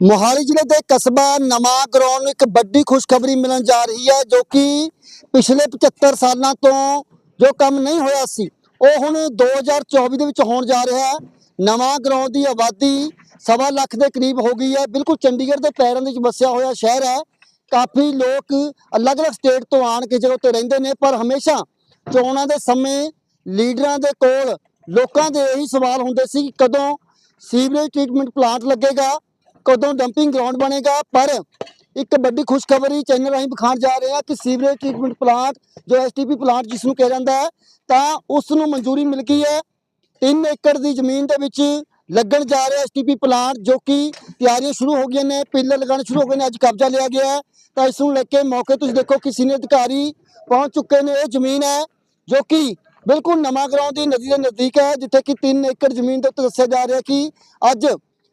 ਮੋਹਾਲੀ ਜ਼ਿਲ੍ਹੇ ਦੇ ਕਸਬਾ ਨਵਾਂ ਗਰਾਉਂ ਨੂੰ ਇੱਕ ਵੱਡੀ ਖੁਸ਼ਖਬਰੀ ਮਿਲਣ ਜਾ ਰਹੀ ਹੈ, ਜੋ ਕਿ ਪਿਛਲੇ 75 ਸਾਲਾਂ ਤੋਂ ਜੋ ਕੰਮ ਨਹੀਂ ਹੋਇਆ ਸੀ, ਉਹ ਹੁਣ 2024 ਦੇ ਵਿੱਚ ਹੋਣ ਜਾ ਰਿਹਾ ਹੈ। ਨਵਾਂ ਗਰਾਉਂ ਦੀ ਆਬਾਦੀ ਸਵਾ ਲੱਖ ਦੇ ਕਰੀਬ ਹੋ ਗਈ ਹੈ। ਬਿਲਕੁਲ ਚੰਡੀਗੜ੍ਹ ਦੇ ਪੈਰਾਂ ਦੇ ਵਿੱਚ ਵਸਿਆ ਹੋਇਆ ਸ਼ਹਿਰ ਹੈ। ਕਾਫੀ ਲੋਕ ਅਲੱਗ-ਅਲੱਗ ਸਟੇਟ ਤੋਂ ਆਣ ਕੇ ਜਗ੍ਹਾ ਤੇ ਰਹਿੰਦੇ ਨੇ, ਪਰ ਹਮੇਸ਼ਾ ਚੋਣਾਂ ਦੇ ਸਮੇਂ ਲੀਡਰਾਂ ਦੇ ਕੋਲ ਲੋਕਾਂ ਦੇ ਇਹੀ ਸਵਾਲ ਹੁੰਦੇ ਸੀ ਕਿ ਕਦੋਂ ਸੀਵਰੇਜ ਟ੍ਰੀਟਮੈਂਟ ਪਲਾਂਟ ਲੱਗੇਗਾ। ਕਦੋਂ ਡੰਪਿੰਗ ਗਰਾਊਂਡ ਬਣੇਗਾ? ਪਰ ਇੱਕ ਵੱਡੀ ਖੁਸ਼ਖਬਰੀ ਚੈਨਲ ਰਾਹੀਂ ਵਿਖਾਉਣ ਜਾ ਰਹੇ ਹਾਂ ਕਿ ਸੀਵਰੇਜ ਟ੍ਰੀਟਮੈਂਟ ਪਲਾਂਟ ਜੋ ਐਸਟੀਪੀ ਪਲਾਂਟ ਜਿਸ ਨੂੰ ਕਿਹਾ ਜਾਂਦਾ ਹੈ, ਤਾਂ ਉਸ ਨੂੰ ਮਨਜ਼ੂਰੀ ਮਿਲ ਗਈ ਹੈ। 3 ਏਕੜ ਦੀ ਜ਼ਮੀਨ ਦੇ ਵਿੱਚ ਲੱਗਣ ਜਾ ਰਿਹਾ ਐਸਟੀਪੀ ਪਲਾਂਟ ਜੋ ਕਿ ਤਿਆਰੀਆਂ ਸ਼ੁਰੂ ਹੋ ਗਈਆਂ ਨੇ, ਪਿੱਲਰ ਲਗਾਉਣੇ ਸ਼ੁਰੂ ਹੋ ਗਏ ਨੇ, ਅੱਜ ਕਬਜ਼ਾ ਲਿਆ ਗਿਆ ਹੈ। ਤਾਂ ਇਸ ਨੂੰ ਲੈ ਕੇ ਮੌਕੇ ਤੁਸੀਂ ਦੇਖੋ ਕਿ ਸੀਨੀਅਰ ਅਧਿਕਾਰੀ ਪਹੁੰਚ ਚੁੱਕੇ ਨੇ। ਇਹ ਜ਼ਮੀਨ ਹੈ, ਜੋ ਕਿ ਬਿਲਕੁਲ ਨਵਾਂ ਗਰਾਉਂ ਦੀ ਨਦੀ ਦੇ ਨਜ਼ਦੀਕ ਹੈ, ਜਿੱਥੇ ਕਿ 3 ਏਕੜ ਜ਼ਮੀਨ ਦੇ ਉੱਤੇ ਦੱਸਿਆ ਜਾ ਰਿਹਾ ਕਿ ਅੱਜ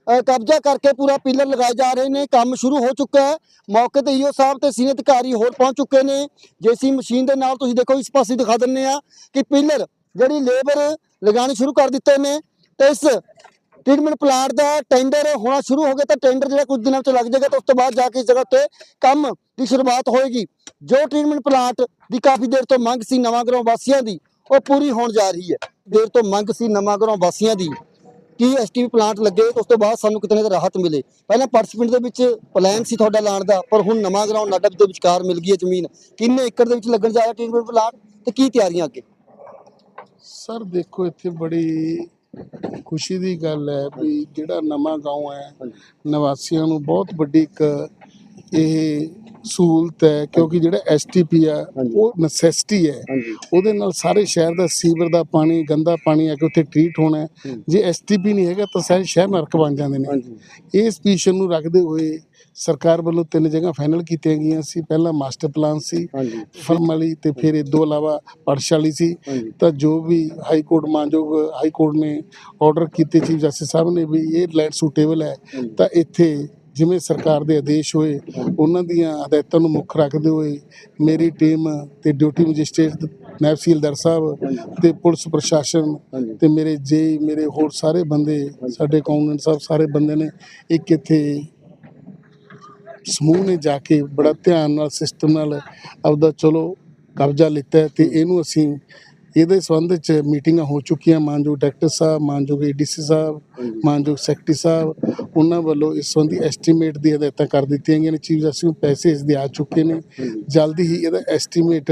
ਕਬਜ਼ਾ ਕਰਕੇ ਪੂਰਾ ਪਿੱਲਰ ਲਗਾਏ ਜਾ ਰਹੇ ਨੇ, ਕੰਮ ਸ਼ੁਰੂ ਹੋ ਚੁੱਕਾ ਹੈ। ਮੌਕੇ ਤੇ ਈਓ ਸਾਹਿਬ ਤੇ ਸੀਨੀਅਰ ਅਧਿਕਾਰੀ ਹੋਰ ਪਹੁੰਚ ਚੁੱਕੇ ਨੇ। ਜੇਸੀ ਮਸ਼ੀਨ ਦੇ ਨਾਲ ਤੁਸੀਂ ਦੇਖੋ, ਇਸ ਪਾਸੇ ਦਿਖਾ ਦਿੰਨੇ ਆ ਕਿ ਪਿੱਲਰ ਜਿਹੜੀ ਲੇਬਰ ਲਗਾਉਣੀ ਸ਼ੁਰੂ ਕਰ ਦਿੱਤੇ ਨੇ। ਤੇ ਇਸ ਟ੍ਰੀਟਮੈਂਟ ਪਲਾਂਟ ਦਾ ਟੈਂਡਰ ਹੋਣਾ ਸ਼ੁਰੂ ਹੋ ਗਿਆ, ਤਾਂ ਟੈਂਡਰ ਜਿਹੜਾ ਕੁਝ ਦਿਨਾਂ ਵਿੱਚ ਲੱਗ ਜਾਏਗਾ ਤਾਂ ਉਸ ਤੋਂ ਬਾਅਦ ਜਾ ਕੇ ਇਸ ਜਗ੍ਹਾ ਤੇ ਕੰਮ ਦੀ ਸ਼ੁਰੂਆਤ ਹੋਏਗੀ। ਜੋ ਟ੍ਰੀਟਮੈਂਟ ਪਲਾਂਟ ਦੀ ਕਾਫੀ ਦੇਰ ਤੋਂ ਮੰਗ ਸੀ ਨਵਾਂ ਗਰਾਉਂ ਵਾਸੀਆਂ ਦੀ, ਉਹ ਪੂਰੀ ਹੋਣ ਜਾ ਰਹੀ ਹੈ। ਦੇਰ ਤੋਂ ਮੰਗ ਸੀ ਨਵਾਂ ਗਰਾਉਂ ਵਾਸੀਆਂ ਦੀ। ਕਿ ਐਸਟੀਵੀ ਪਲਾਂਟ ਲੱਗੇ ਤੇ ਉਸ ਤੋਂ ਬਾਅਦ ਸਾਨੂੰ ਕਿਤੇ ਨਾ ਕਿਤੇ ਰਾਹਤ ਮਿਲੇ ਪਹਿਲਾਂ ਪਾਰਟਿਸਪੈਂਟ ਦੇ ਵਿੱਚ ਪਲਾਨ ਸੀ ਤੁਹਾਡਾ ਲਾਣ ਦਾ ਪਰ ਹੁਣ ਨਵਾਂ ਗਰਾਉਂ ਨਾਡਾ ਦੇ ਵਿਚਕਾਰ ਮਿਲ ਗਈ ਹੈ ਜ਼ਮੀਨ ਕਿੰਨੇ ਏਕੜ ਦੇ ਵਿੱਚ ਲੱਗਣ ਜਾ ਰਿਹਾ ਟ੍ਰੀਟਮੈਂਟ ਪਲਾਂਟ ਤੇ ਕੀ ਤਿਆਰੀਆਂ ਅੱਗੇ ਸਰ ਦੇਖੋ ਇੱਥੇ ਬੜੀ ਖੁਸ਼ੀ ਦੀ ਗੱਲ ਹੈ ਵੀ ਜਿਹੜਾ ਨਵਾਂ گاؤں ਹੈ ਨਿਵਾਸੀਆਂ ਨੂੰ ਬਹੁਤ ਵੱਡੀ ਇੱਕ ਇਹ ਸਹੂਲਤ ਹੈ ਕਿਉਂਕਿ ਜਿਹੜਾ ਐਸਟੀਪੀ ਆ। ਉਹ ਨੈਸੈਸਿਟੀ ਹੈ। ਉਹਦੇ ਨਾਲ ਸਾਰੇ ਸ਼ਹਿਰ ਦਾ ਸੀਵਰ ਦਾ ਪਾਣੀ ਗੰਦਾ ਪਾਣੀ ਆ ਕੇ ਉੱਥੇ ਟ੍ਰੀਟ ਹੋਣਾ। ਜੇ ਐਸਟੀਪੀ ਨਹੀਂ ਹੈਗਾ ਤਾਂ ਸਾਰੇ ਸ਼ਹਿਰ ਨਰਕ ਬਣ ਜਾਂਦੇ ਨੇ। ਇਸ ਪੋਜੀਸ਼ਨ ਨੂੰ ਰੱਖਦੇ ਹੋਏ ਸਰਕਾਰ ਵੱਲੋਂ ਤਿੰਨ ਜਗ੍ਹਾ ਫਾਈਨਲ ਕੀਤੀਆਂ ਗਈਆਂ ਸੀ। ਪਹਿਲਾ ਮਾਸਟਰ ਪਲਾਨ ਸੀ ਹਾਂਜੀ। ਫਰਮ ਵਾਲੀ ਤੇ ਫਿਰ ਇਹ ਤੋਂ ਇਲਾਵਾ ਪਰਸ਼ਾਲੀ ਸੀ। ਤਾਂ ਜੋ ਵੀ ਹਾਈ ਕੋਰਟ ਮਾਨਯੋਗ ਹਾਈ ਕੋਰਟ ਨੇ ਆਰਡਰ ਕੀਤੇ ਚੀਫ ਜਸਟਿਸ ਸਾਹਿਬ ਨੇ ਵੀ ਇਹ ਲੈਂਡ ਸੂਟੇਬਲ ਹੈ। ਤਾਂ ਇੱਥੇ ਜਿਵੇਂ ਸਰਕਾਰ ਦੇ ਆਦੇਸ਼ ਹੋਏ ਉਹਨਾਂ ਦੀਆਂ ਹਦਾਇਤਾਂ ਨੂੰ ਮੁੱਖ ਰੱਖਦੇ ਹੋਏ ਮੇਰੀ ਟੀਮ ਤੇ ਡਿਊਟੀ ਮੈਜਿਸਟ੍ਰੇਟ ਨਾਇਬ ਤਹਿਸੀਲਦਾਰ ਸਾਹਿਬ ਤੇ ਪੁਲਿਸ ਪ੍ਰਸ਼ਾਸਨ ਤੇ ਮੇਰੇ ਜੇ ਮੇਰੇ ਹੋਰ ਸਾਰੇ ਬੰਦੇ ਸਾਡੇ ਕਾਉਂਗਨ ਸਾਹਿਬ ਸਾਰੇ ਬੰਦੇ ਨੇ ਇੱਕ ਇੱਥੇ ਸਮੂਹ ਨੇ ਜਾ ਕੇ ਬੜਾ ਧਿਆਨ ਨਾਲ ਸਿਸਟਮ ਨਾਲ ਆਪਦਾ ਚਲੋ ਕਬਜ਼ਾ ਲਿੱਤਾ ਤੇ ਇਹਨੂੰ ਅਸੀਂ ਇਹਦੇ ਸੰਬੰਧ ਵਿੱਚ ਮੀਟਿੰਗਾਂ ਹੋ ਚੁੱਕੀਆਂ। ਮਾਨਯੋਗ ਡਾਇਰੈਕਟਰ ਸਾਹਿਬ ਮਾਨਯੋਗ ਏਡੀਸੀ ਸਾਹਿਬ। ਮਾਨਯੋਗ ਸੈਕਟਰੀ ਸਾਹਿਬ ਉਹਨਾਂ ਵੱਲੋਂ ਇਸ ਸੰਬੰਧੀ ਐਸਟੀਮੇਟ ਦੀ ਹਦਾਇਤਾਂ ਕਰ ਦਿੱਤੀਆਂ ਗਈਆਂ ਨੇ। ਚੀਫ ਜਸਟਿਸ ਨੂੰ ਪੈਸੇ ਇਸ ਦੇ ਆ ਚੁੱਕੇ ਨੇ। ਜਲਦੀ ਹੀ ਇਹਦਾ ਐਸਟੀਮੇਟ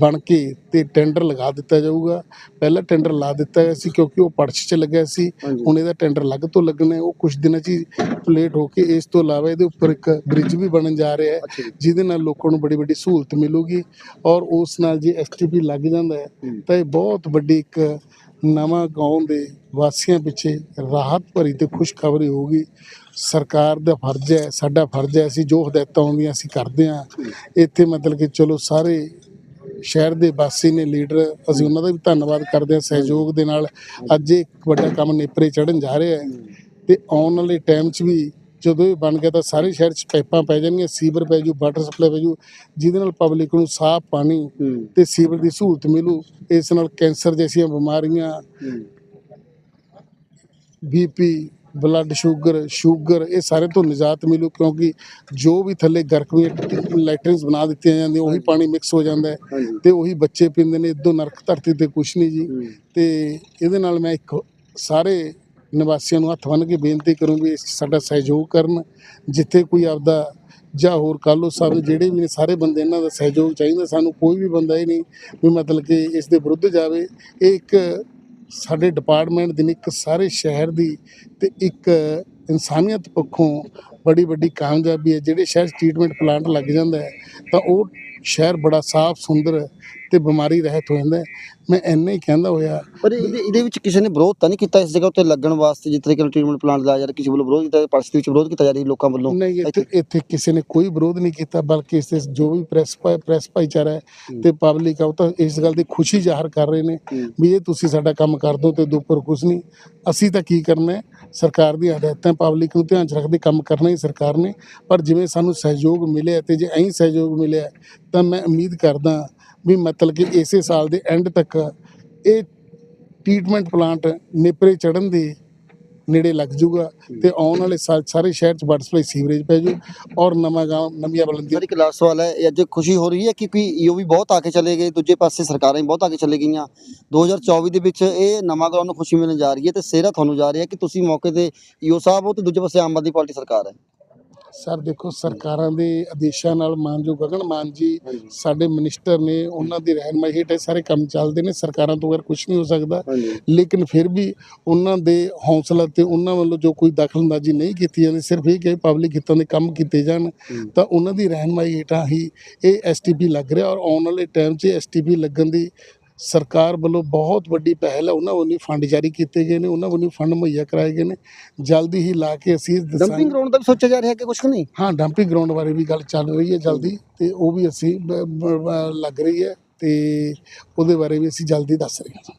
ਬਣ ਕੇ ਤੇ ਟੈਂਡਰ ਲਗਾ ਦਿੱਤਾ ਜਾਊਗਾ। ਪਹਿਲਾ ਟੈਂਡਰ ਲਾ ਦਿੱਤਾ ਗਿਆ ਸੀ ਕਿਉਂਕਿ ਉਹ ਪਰਚ 'ਚ ਲੱਗਿਆ ਸੀ। ਹੁਣ ਇਹਦਾ ਟੈਂਡਰ ਲੱਗ ਤੋਂ ਲੱਗਣਾ ਉਹ ਕੁਝ ਦਿਨਾਂ 'ਚ ਹੀ ਪਲੇਟ ਹੋ ਕੇ ਇਸ ਤੋਂ ਇਲਾਵਾ ਇਹਦੇ ਉੱਪਰ ਇੱਕ ਬ੍ਰਿਜ ਵੀ ਬਣਨ ਜਾ ਰਿਹਾ ਹੈ ਜਿਹਦੇ ਨਾਲ ਲੋਕਾਂ ਨੂੰ ਬੜੀ ਵੱਡੀ ਸਹੂਲਤ ਮਿਲੂਗੀ ਔਰ ਉਸ ਨਾਲ ਜੇ ਐਸਟੀਪੀ ਲੱਗ ਜਾਂਦਾ ਹੂੰ। ਤਾਂ ਇਹ ਬਹੁਤ ਵੱਡੀ ਇੱਕ ਨਵਾਂ ਗਾਉਂ ਦੇ ਵਾਸੀਆਂ ਪਿੱਛੇ ਰਾਹਤ ਭਰੀ ਤੇ ਖੁਸ਼ਖਬਰੀ ਹੋਊਗੀ। ਸਰਕਾਰ ਦਾ ਫਰਜ਼ ਹੈ, ਸਾਡਾ ਫਰਜ਼ ਹੈ, ਅਸੀਂ ਜੋ ਹਦਾਇਤਾਂ ਆਉਂਦੀਆਂ ਅਸੀਂ ਕਰਦੇ ਹਾਂ। ਇੱਥੇ ਮਤਲਬ ਕਿ ਚਲੋ ਸਾਰੇ ਸ਼ਹਿਰ ਦੇ ਵਾਸੀ ਨੇ, ਲੀਡਰ, ਅਸੀਂ ਉਹਨਾਂ ਦਾ ਵੀ ਧੰਨਵਾਦ ਕਰਦੇ ਹਾਂ ਸਹਿਯੋਗ ਦੇ ਨਾਲ। ਅੱਜ ਇਹ ਵੱਡਾ ਕੰਮ ਨੇਪਰੇ ਚੜਨ ਜਾ ਰਿਹਾ ਹੈ ਤੇ ਆਉਣ ਵਾਲੇ ਟਾਈਮ 'ਚ ਵੀ ਜਦੋਂ ਇਹ ਬਣ ਗਿਆ ਤਾਂ ਸਾਰੇ ਸ਼ਹਿਰ 'ਚ ਪਾਈਪਾਂ ਪੈ ਜਾਣਗੀਆਂ ਸੀਵਰ ਪੈ ਜੂ ਵਾਟਰ ਸਪਲਾਈ ਪੈ ਜੂ ਜਿਹਦੇ ਨਾਲ ਪਬਲਿਕ ਨੂੰ ਸਾਫ਼ ਪਾਣੀ ਤੇ ਸੀਵਰ ਦੀ ਸਹੂਲਤ ਮਿਲੂ ਇਸ ਨਾਲ ਕੈਂਸਰ ਜੈਸੀਆਂ ਬਿਮਾਰੀਆਂ ਬੀਪੀ ਬਲੱਡ ਸ਼ੂਗਰ ਸ਼ੂਗਰ ਇਹ ਸਾਰੇ ਤੋਂ ਨਿਜਾਤ ਮਿਲੂ ਕਿਉਂਕਿ ਜੋ ਵੀ ਥੱਲੇ ਗਰਕਵੀਆਂ ਲੈਟਰਿਨਸ ਬਣਾ ਦਿੱਤੀਆਂ ਜਾਂਦੀਆਂ ਉਹੀ ਪਾਣੀ ਮਿਕਸ ਹੋ ਜਾਂਦਾ ਤੇ ਉਹੀ ਬੱਚੇ ਪੀਂਦੇ ਨੇ ਇਦੋਂ ਨਰਕ ਧਰਤੀ ਤੇ ਕੁਛ ਨਹੀਂ ਜੀ ਤੇ ਇਹਦੇ ਨਾਲ ਮੈਂ ਇੱਕ ਸਾਰੇ ਨਿਵਾਸੀਆਂ ਨੂੰ ਹੱਥ ਬੰਨ੍ਹ ਕੇ ਬੇਨਤੀ ਕਰੂੰ ਵੀ ਇਸ 'ਚ ਸਾਡਾ ਸਹਿਯੋਗ ਕਰਨ ਜਿੱਥੇ ਕੋਈ ਆਪਦਾ ਜਾਂ ਹੋਰ ਕਾਲੋ ਸਾਹਿਬ ਜਿਹੜੇ ਵੀ ਨੇ ਸਾਰੇ ਬੰਦੇ ਇਹਨਾਂ ਦਾ ਸਹਿਯੋਗ ਚਾਹੀਦਾ ਸਾਨੂੰ ਕੋਈ ਵੀ ਬੰਦਾ ਇਹ ਨਹੀਂ ਵੀ ਮਤਲਬ ਕਿ ਇਸ ਦੇ ਵਿਰੁੱਧ ਜਾਵੇ। ਇਹ ਇੱਕ ਸਾਡੇ ਡਿਪਾਰਟਮੈਂਟ ਦੀ ਨਹੀਂ, ਇੱਕ ਸਾਰੇ ਸ਼ਹਿਰ ਦੀ ਤੇ ਇੱਕ ਇਨਸਾਨੀਅਤ ਪੱਖੋਂ ਬੜੀ ਵੱਡੀ ਕਾਮਯਾਬੀ ਹੈ। ਜਿਹੜੇ ਸ਼ਹਿਰ ਟ੍ਰੀਟਮੈਂਟ ਪਲਾਂਟ ਲੱਗ ਜਾਂਦਾ ਹੈ ਤਾਂ ਉਹ ਸ਼ਹਿਰ ਬੜਾ ਸਾਫ਼ ਸੁੰਦਰ ਤੇ ਬਿਮਾਰੀ ਰਹਿਤ ਹੋ ਜਾਂਦਾ ਮੈਂ ਇੰਨਾ ਹੀ ਕਹਿੰਦਾ ਹੋਇਆ। ਪਰ ਇਹਦੇ ਇਹਦੇ ਵਿੱਚ ਕਿਸੇ ਨੇ ਵਿਰੋਧ ਤਾਂ ਨਹੀਂ ਕੀਤਾ ਇਸ ਜਗ੍ਹਾ ਉੱਤੇ ਲੱਗਣ ਵਾਸਤੇ ਜਿਸ ਤਰੀਕੇ ਨਾਲ ਟ੍ਰੀਟਮੈਂਟ ਪਲਾਂਟ ਲਾਇਆ ਜਾ ਰਿਹਾ ਕਿਸੇ ਵੱਲੋਂ ਵਿਰੋਧ ਕੀਤਾ ਪਰਸਤੀ ਵਿੱਚ ਵਿਰੋਧ ਕੀਤਾ ਜਾ ਰਿਹਾ ਲੋਕਾਂ ਵੱਲੋਂ? ਨਹੀਂ ਇੱਥੇ ਇੱਥੇ ਕਿਸੇ ਨੇ ਕੋਈ ਵਿਰੋਧ ਨਹੀਂ ਕੀਤਾ ਬਲਕਿ ਇਸ ਦੇ ਜੋ ਵੀ ਪ੍ਰੈਸ ਪ੍ਰੈਸ ਭਾਈਚਾਰਾ ਹੈ ਤੇ ਪਬਲਿਕ ਆ ਉਹ ਤਾਂ ਇਸ ਗੱਲ ਦੀ ਖੁਸ਼ੀ ਜ਼ਾਹਰ ਕਰ ਰਹੇ ਨੇ। ਵੀ ਇਹ ਤੁਸੀਂ ਸਾਡਾ ਕੰਮ ਕਰ ਦੋ ਤੇ ਦੁੱਪਰ ਕੁਝ ਨਹੀਂ। ਅਸੀਂ ਤਾਂ ਕੀ ਕਰਨਾ ਹੈ? ਸਰਕਾਰ ਦੀਆਂ ਹਦਾਇਤਾਂ ਪਬਲਿਕ ਨੂੰ ਧਿਆਨ 'ਚ ਰੱਖਦੇ, ਕੰਮ ਕਰਨਾ ਹੀ ਸਰਕਾਰ ਨੇ। ਪਰ ਜਿਵੇਂ ਸਾਨੂੰ ਸਹਿਯੋਗ ਮਿਲਿਆ ਤੇ ਜੇ ਐਂ ਸਹਿਯੋਗ ਮਿਲਿਆ, ਤਾਂ ਮੈਂ ਉਮੀਦ ਕਰਦਾ ਵੀ ਮਤਲਬ ਕਿ ਇਸੇ ਸਾਲ ਦੇ ਐਂਡ ਤੱਕ ਇਹ ਟ੍ਰੀਟਮੈਂਟ ਪਲਾਂਟ ਨੇਪਰੇ ਚੜਨ ਦੀ ਨੇੜੇ ਲੱਗ ਜਾਊਗਾ ਤੇ ਆਉਣ ਵਾਲੇ ਸਾਰੇ ਸ਼ਹਿਰ 'ਚ ਵਾਟਰ ਸਪਲਾਈ ਸੀਵਰੇਜ ਪੈ ਜਾਊ ਔਰ ਨਵਾਂ ਗਾਂਵ ਨਵੀਆਂ ਬਲੰਦੀਆਂ ਸਰ ਇੱਕ ਲਾਸਟ ਸਵਾਲ ਹੈ ਅੱਜ ਖੁਸ਼ੀ ਹੋ ਰਹੀ ਹੈ ਕਿਉਂਕਿ ਈਓ ਵੀ ਬਹੁਤ ਆ ਕੇ ਚਲੇ ਗਏ ਦੂਜੇ ਪਾਸੇ ਸਰਕਾਰਾਂ ਵੀ ਬਹੁਤ ਆ ਕੇ ਚਲੇ ਗਈਆਂ। 2024 ਦੇ ਵਿੱਚ ਇਹ ਨਵਾਂ ਗਰਾਊਂਡ ਨੂੰ ਖੁਸ਼ੀ ਮਿਲਣ ਜਾ ਰਹੀ ਹੈ ਤੇ ਸਿਹਰਾ ਤੁਹਾਨੂੰ ਜਾ ਰਹੀ ਹੈ ਕਿ ਤੁਸੀਂ ਮੌਕੇ ਤੇ ਈਓ ਸਾਹਿਬ ਹੋ ਤੇ ਦੂਜੇ ਪਾਸੇ ਆਮ ਆਦਮੀ ਪਾਰਟੀ ਸਰਕਾਰ ਹੈ। ਸਰ ਦੇਖੋ ਸਰਕਾਰਾਂ ਦੇ ਆਦੇਸ਼ਾਂ ਨਾਲ ਮਾਨਯੋਗ ਗਗਨ ਮਾਨ ਜੀ ਸਾਡੇ ਮਿਨਿਸਟਰ ਨੇ ਉਹਨਾਂ ਦੀ ਰਹਿਨਮਾਈ ਹੇਠ ਸਾਰੇ ਕੰਮ ਚੱਲਦੇ ਨੇ। ਸਰਕਾਰਾਂ ਤੋਂ ਬਗੈਰ ਕੁਝ ਨਹੀਂ ਹੋ ਸਕਦਾ। ਲੇਕਿਨ ਫਿਰ ਵੀ ਉਹਨਾਂ ਦੇ ਹੌਸਲਾ ਤੇ ਉਹਨਾਂ ਵੱਲੋਂ ਜੋ ਕੋਈ ਦਖਲਅੰਦਾਜ਼ੀ ਨਹੀਂ ਕੀਤੀ ਜਾਂਦੀ ਸਿਰਫ ਇਹ ਕਿ ਪਬਲਿਕ ਹਿੱਤਾਂ ਦੇ ਕੰਮ ਕੀਤੇ ਜਾਣ ਤਾਂ ਉਹਨਾਂ ਦੀ ਰਹਿਨਮਾਈ ਹੇਠਾਂ ਹੀ ਇਹ ਐਸਟੀਪੀ ਲੱਗ ਰਿਹਾ ਔਰ ਆਉਣ ਵਾਲੇ ਟਾਈਮ 'ਚ ਐਸਟੀਪੀ ਲੱਗਣ ਦੀ ਸਰਕਾਰ ਵੱਲੋਂ ਬਹੁਤ ਵੱਡੀ ਪਹਿਲ ਹੈ ਉਹਨਾਂ ਵੱਲੋਂ ਫੰਡ ਜਾਰੀ ਕੀਤੇ ਗਏ ਨੇ ਉਹਨਾਂ ਵੱਲੋਂ ਫੰਡ ਮੁਹੱਈਆ ਕਰਾਏ ਗਏ ਨੇ। ਜਲਦੀ ਹੀ ਲਾ ਕੇ ਅਸੀਂ ਡੰਪਿੰਗ ਗਰਾਊਂਡ ਦਾ ਵੀ ਸੋਚਿਆ ਜਾ ਰਿਹਾ ਕਿ ਕੁਝ ਨਹੀਂ? ਹਾਂ ਡੰਪਿੰਗ ਗਰਾਊਂਡ ਬਾਰੇ ਵੀ ਗੱਲ ਚੱਲ ਰਹੀ ਹੈ ਜਲਦੀ ਤੇ ਉਹ ਵੀ ਅਸੀਂ ਲੱਗ ਰਹੀ ਹੈ ਤੇ ਉਹਦੇ ਬਾਰੇ ਵੀ ਅਸੀਂ ਜਲਦੀ ਦੱਸ ਰਹੇ ਹਾਂ।